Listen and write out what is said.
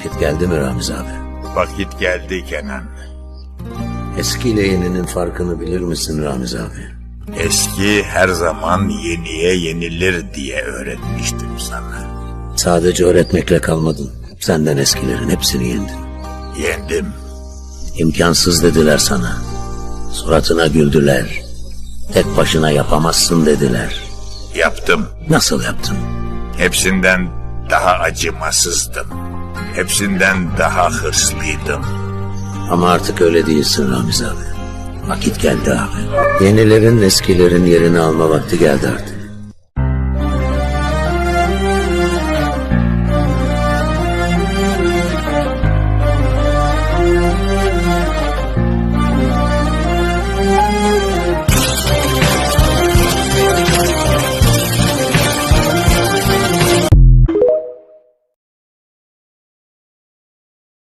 Vakit geldi mi Ramiz abi? Vakit geldi Kenan. Eskiyle yeninin farkını bilir misin Ramiz abi? Eski her zaman yeniye yenilir diye öğretmiştim sana. Sadece öğretmekle kalmadın. Senden eskilerin hepsini yendin. Yendim. İmkansız dediler sana. Suratına güldüler. Tek başına yapamazsın dediler. Yaptım. Nasıl yaptın? Hepsinden daha acımasızdım. Hepsinden daha hırslıydım. Ama artık öyle değilsin Ramiz abi. Vakit geldi abi. Yenilerin eskilerin yerini alma vakti geldi artık.